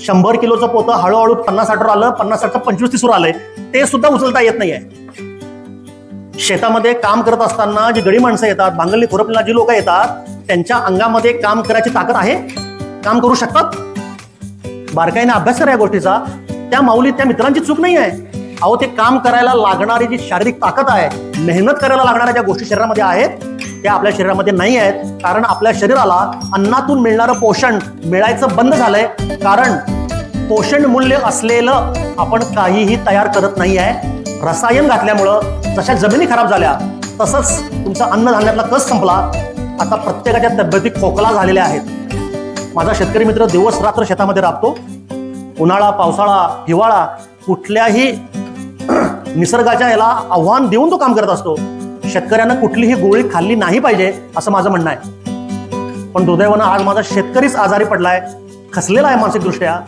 शंभर किलोचं पोतं हळूहळू पन्नास साठवर आलं पन्नास साठचं पंचवीस तीसवर आलंय. ते सुद्धा उचलता येत नाहीये. शेतामध्ये काम करत असताना जी गडी माणसं येतात भांगली खुरपला जी लोक येतात त्यांच्या अंगामध्ये काम करायची ताकद आहे? काम करू शकतात? बारकाईने अभ्यास करा या गोष्टीचा. त्या माऊलीत त्या मित्रांची चूक नाही आहे अहो ते काम करायला लागणारी जी शारीरिक ताकद आहे मेहनत करायला लागणाऱ्या ज्या गोष्टी शरीरामध्ये आहेत त्या आपल्या शरीरामध्ये नाही आहेत. कारण आपल्या शरीराला अन्नातून मिळणारं पोषण मिळायचं बंद झालंय. कारण पोषण मूल्य असलेलं आपण काहीही तयार करत नाही आहे रसायन घातल्यामुळं जशा जमिनी खराब झाल्या तसंच तुमचा अन्नधान्यातला कस संपला आता प्रत्येकाच्या तब्येती खोकला झालेल्या आहेत. माझा शेतकरी मित्र दिवस रात्र शेतामध्ये राबतो. उन्हाळा पावसाळा हिवाळा कुठल्याही निसर्गाच्या याला आव्हान देऊन तो काम करत असतो. शेतकऱ्यांना कुठलीही गोळी खाल्ली नाही पाहिजे असं माझं म्हणणं आहे. पण दुर्दैवानं आज माझा शेतकरीच आजारी पडलाय खसलेला आहे मानसिकदृष्ट्या.